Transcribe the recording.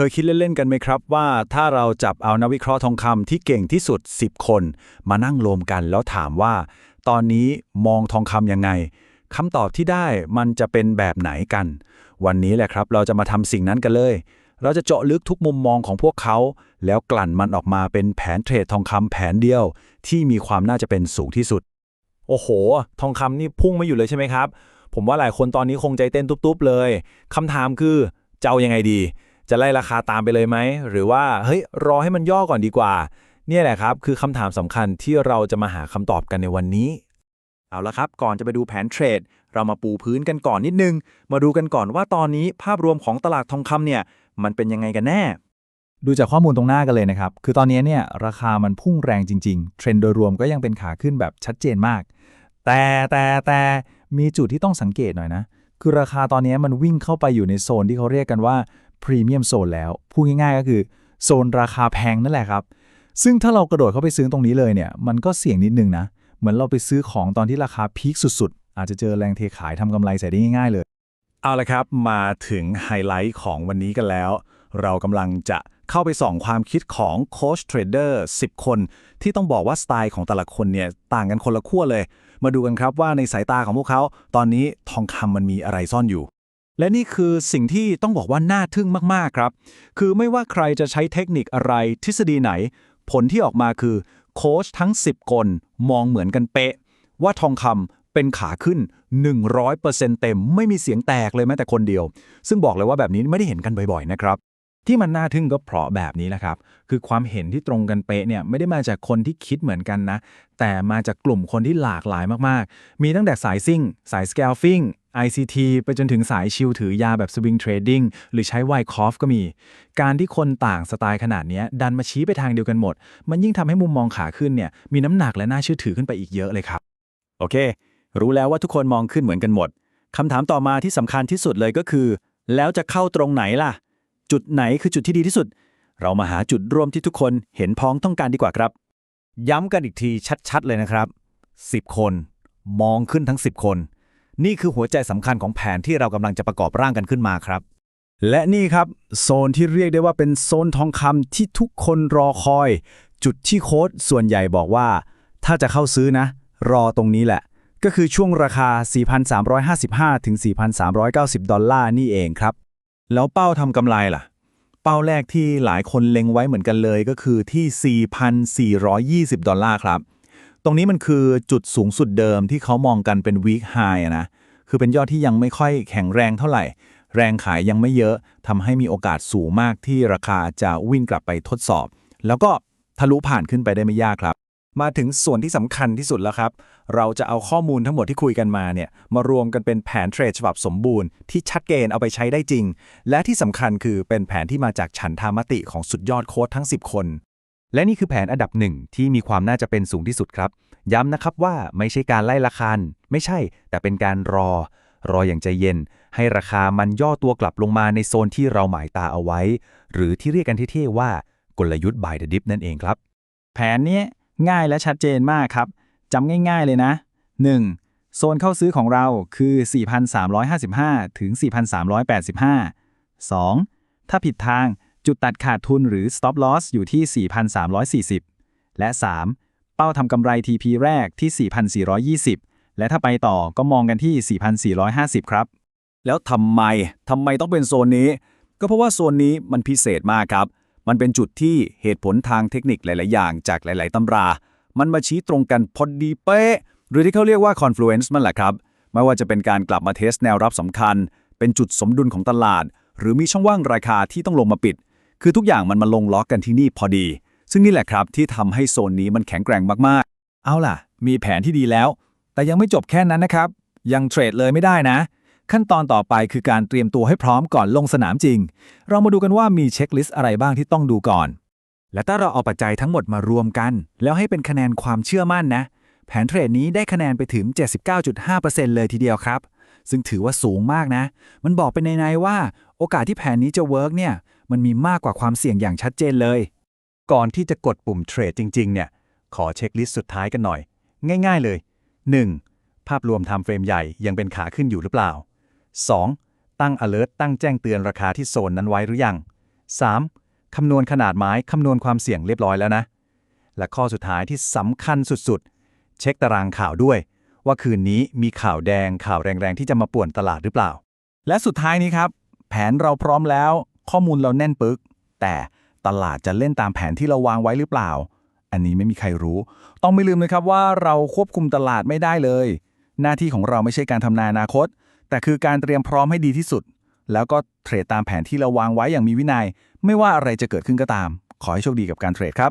เคยคิดเล่นๆกันไหมครับ ว่าถ้าเราจับเอานักวิเคราะห์ทองคำที่เก่งที่สุด 10 คน มานั่งรวมกันแล้วถามว่า ตอนนี้มองทองคำยังไงคำตอบที่ได้มันจะเป็นแบบไหนกัน วันนี้แหละครับ เราจะมาทำสิ่งนั้นกันเลย เราจะเจาะลึกทุกมุมมองของพวกเขา แล้วกลั่นมันออกมาเป็นแผนเทรดทองคำแผนเดียว ที่มีความน่าจะเป็นสูงที่สุด โอ้โห ทองคำนี่พุ่งไม่อยู่เลยใช่ไหมครับ ผมว่าหลายคนตอนนี้คงใจเต้นตุ๊บๆเลยคำถามคือจะเอายังไงดี จะไล่ราคาตามไปเลยไหม หรือว่าเฮ้ยรอให้มันย่อก่อนดีกว่า เนี่ยแหละครับ คือคำถามสำคัญที่เราจะมาหาคำตอบกันในวันนี้ เอาละครับ ก่อนจะไปดูแผนเทรด เรามาปูพื้นกันก่อนนิดนึง มาดูกันก่อนว่าตอนนี้ภาพรวมของตลาดทองคำเนี่ย มันเป็นยังไงกันแน่ ดูจากข้อมูลตรงหน้ากันเลยนะครับ คือตอนนี้เนี่ยราคามันพุ่งแรงจริง ๆ เทรนด์โดยรวมก็ยังเป็นขาขึ้นแบบชัดเจนมาก แต่แต่แต่มีจุดที่ต้องสังเกตหน่อยนะ คือราคาตอนนี้มันวิ่งเข้าไปอยู่ในโซนที่เขาเรียกกันว่า พรีเมียมโซนแล้ว พูดง่ายๆ ก็คือโซนราคาแพงนั่นแหละครับ ซึ่งถ้าเรากระโดดเข้าไปซื้อตรงนี้เลยเนี่ย มันก็เสี่ยงนิดนึงนะ เหมือนเราไปซื้อของตอนที่ราคาพีคสุดๆ อาจจะเจอแรงเทขายทำกำไรใส่ได้ง่ายๆเลย เอาละครับ มาถึงไฮไลท์ของวันนี้กันแล้ว เรากำลังจะเข้าไปส่องความคิดของโค้ชเทรดเดอร์10 คน ที่ต้องบอกว่าสไตล์ของแต่ละคนเนี่ยต่างกันคนละขั้วเลย มาดูกันครับว่าในสายตาของพวกเขา ตอนนี้ทองคำมันมีอะไรซ่อนอยู่ และนี่คือสิ่งที่ต้องบอกว่าน่าทึ่งมาก ๆ ครับ คือไม่ว่าใครจะใช้เทคนิคอะไรทฤษฎีไหน ผลที่ออกมาคือโค้ชทั้ง 10 คนมองเหมือนกันเป๊ะ ว่าทองคำเป็นขาขึ้น 100%เต็ม ไม่มีเสียงแตกเลยแม้แต่คนเดียว ซึ่งบอกเลยว่าแบบนี้ไม่ได้เห็นกันบ่อย ๆ นะครับ ที่มันน่าทึ่งก็เพราะแบบนี้แหละครับ คือความเห็นที่ตรงกันเป๊ะเนี่ยไม่ได้มาจากคนที่คิดเหมือนกันนะ แต่มาจากกลุ่มคนที่หลากหลายมากๆ มีตั้งแต่สายซิ่ง สาย scalping ICT ไปจนถึงสายชิลถือยาแบบ swing trading หรือใช้ไวคอฟก็มี การที่คนต่างสไตล์ขนาดนี้ดันมาชี้ไปทางเดียวกันหมด มันยิ่งทำให้มุมมองขาขึ้นเนี่ยมีน้ำหนักและน่าเชื่อถือขึ้นไปอีกเยอะเลยครับ โอเค รู้แล้วว่าทุกคนมองขึ้นเหมือนกันหมดคำถามต่อมาที่สำคัญที่สุดเลยก็คือ แล้วจะเข้าตรงไหนล่ะ จุดไหนคือจุดที่ดีที่สุด เรามาหาจุดร่วมที่ทุกคนเห็นพ้องต้องการดีกว่าครับ ย้ำกันอีกทีชัดๆ เลยนะครับ 10 คน มองขึ้นทั้ง 10 คน นี่คือหัวใจสำคัญของแผนที่เรากำลังจะประกอบร่างกันขึ้นมาครับ และนี่ครับ โซนที่เรียกได้ว่าเป็นโซนทองคำที่ทุกคนรอคอย จุดที่โค้ดส่วนใหญ่บอกว่า ถ้าจะเข้าซื้อนะ รอตรงนี้แหละก็คือช่วงราคา 4,355 ถึง 4,390 ดอลลาร์นี่เองครับ แล้วเป้าทำกำไรล่ะ เป้าแรกที่หลายคนเล็งไว้เหมือนกันเลยก็คือที่ 4,420 ดอลลาร์ครับ ตรงนี้มันคือจุดสูงสุดเดิมที่เขามองกันเป็น week high นะ คือเป็นยอดที่ยังไม่ค่อยแข็งแรงเท่าไหร่ แรงขายยังไม่เยอะทำให้มีโอกาสสูงมากที่ราคาจะวิ่งกลับไปทดสอบ แล้วก็ทะลุผ่านขึ้นไปได้ไม่ยากครับ มาถึงส่วนที่สำคัญที่สุดแล้วครับ เราจะเอาข้อมูลทั้งหมดที่คุยกันมาเนี่ยมารวมกันเป็นแผนเทรดฉบับสมบูรณ์ที่ชัดเจนเอาไปใช้ได้จริง และที่สำคัญคือเป็นแผนที่มาจากฉันทามติของสุดยอดโค้ดทั้ง 10 คน และนี่คือแผนอันดับหนึ่งที่มีความน่าจะเป็นสูงที่สุดครับ ย้ำนะครับว่าไม่ใช่การไล่ราคาไม่ใช่ แต่เป็นการรอ รออย่างใจเย็น ให้ราคามันย่อตัวกลับลงมาในโซนที่เราหมายตาเอาไว้ หรือที่เรียกกันเท่ๆว่ากลยุทธ์ buy the dip นั่นเองครับ แผนนี้ ง่ายและชัดเจนมากครับจำง่าย ๆเลยนะ 1. โซนเข้าซื้อของเราคือ 4,355 ถึง 4,385 2. ถ้าผิดทางจุดตัดขาดทุนหรือ stop loss อยู่ที่ 4,340 และ 3. เป้าทำกำไร TP แรกที่ 4,420 และถ้าไปต่อก็มองกันที่ 4,450 ครับ แล้วทำไมทำไมต้องเป็นโซนนี้ ก็เพราะว่าโซนนี้มันพิเศษมากครับ มันเป็นจุดที่เหตุผลทางเทคนิคหลาย ๆ อย่างจากหลาย ๆ ตำรา มันมาชี้ตรงกันพอดีเป๊ะ หรือที่เขาเรียกว่า confluence มันแหละครับ ไม่ว่าจะเป็นการกลับมาเทสแนวรับสำคัญ เป็นจุดสมดุลของตลาด หรือมีช่องว่างราคาที่ต้องลงมาปิด คือทุกอย่างมันมาลงล็อกกันที่นี่พอดี ซึ่งนี่แหละครับที่ทำให้โซนนี้มันแข็งแกร่งมาก ๆ เอาล่ะ มีแผนที่ดีแล้ว แต่ยังไม่จบแค่นั้นนะครับ ยังเทรดเลยไม่ได้นะ ขั้นตอนต่อไปคือการเตรียมตัวให้พร้อมก่อนลงสนามจริง เรามาดูกันว่ามีเช็คลิสต์อะไรบ้างที่ต้องดูก่อน และถ้าเราเอาปัจจัยทั้งหมดมารวมกัน แล้วให้เป็นคะแนนความเชื่อมั่นนะ แผนเทรดนี้ได้คะแนนไปถึง 79.5%เลยทีเดียวครับ ซึ่งถือว่าสูงมากนะ มันบอกเป็นในๆว่า โอกาสที่แผนนี้จะเวิร์กเนี่ย มันมีมากกว่าความเสี่ยงอย่างชัดเจนเลย ก่อนที่จะกดปุ่มเทรดจริง ๆ เนี่ย ขอเช็คลิสต์สุดท้ายกันหน่อย ง่าย ๆ เลย 1. ภาพรวมทม์เฟรมใหญ่ยังเป็นขาขึ้นอยู่หรือเปล่า 2. ตั้ง alert ตั้งแจ้งเตือนราคาที่โซนนั้นไว้หรือยัง 3. คำนวณขนาดไม้คำนวณความเสี่ยงเรียบร้อยแล้วนะ และข้อสุดท้ายที่สำคัญสุดๆ เช็คตารางข่าวด้วย ว่าคืนนี้มีข่าวแดงข่าวแรงๆ ที่จะมาป่วนตลาดหรือเปล่า และสุดท้ายนี้ครับ แผนเราพร้อมแล้ว ข้อมูลเราแน่นปึก แต่ตลาดจะเล่นตามแผนที่เราวางไว้หรือเปล่า อันนี้ไม่มีใครรู้ ต้องไม่ลืมนะครับว่าเราควบคุมตลาดไม่ได้เลย หน้าที่ของเราไม่ใช่การทำนายอนาคต แต่คือการเตรียมพร้อมให้ดีที่สุด แล้วก็เทรดตามแผนที่เราวางไว้อย่างมีวินัย ไม่ว่าอะไรจะเกิดขึ้นก็ตาม ขอให้โชคดีกับการเทรดครับ